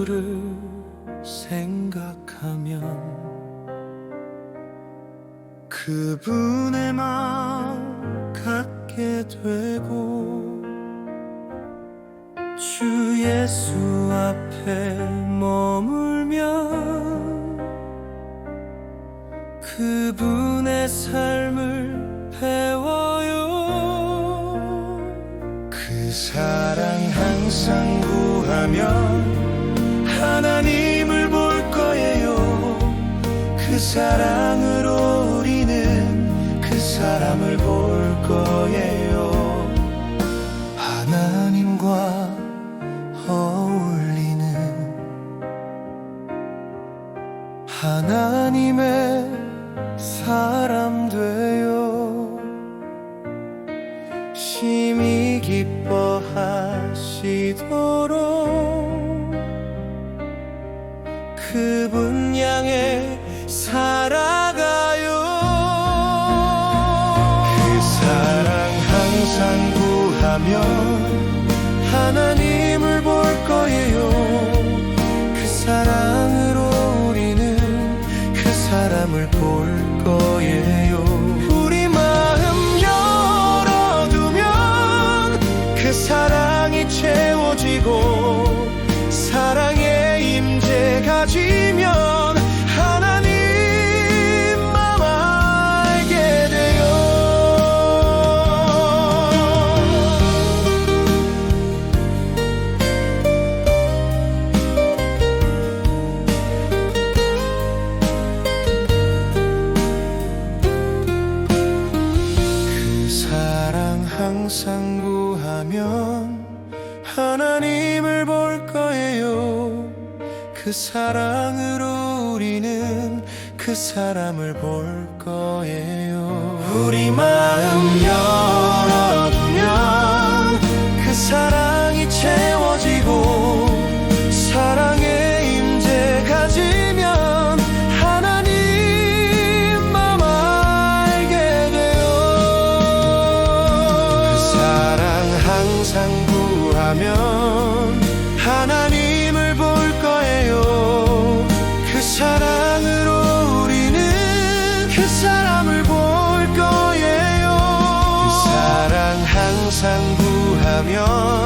예수를 생각하면 그분의 마음 갖게 되고 주 예수 앞에 머물면 그분의 삶을 배워요. 그 사랑 항상 구하면 사랑으로 우리는 그 사람을 볼 거예요. 하나님과 어울리는 하나님의 사람 되요. 심히 기뻐하시도록 사람을 볼 거예요. 우리 마음 열어두면 그 사랑이 채워지고 항상 구하면 하나님을 볼 거예요. 그 사랑으로 우리는 그 사람을 볼 거예요. 우리 마음 열 구하면 하나님을 볼 거예요. 그 사랑으로 우리는 그 사람을 볼 거예요. 그 사랑 항상 구하면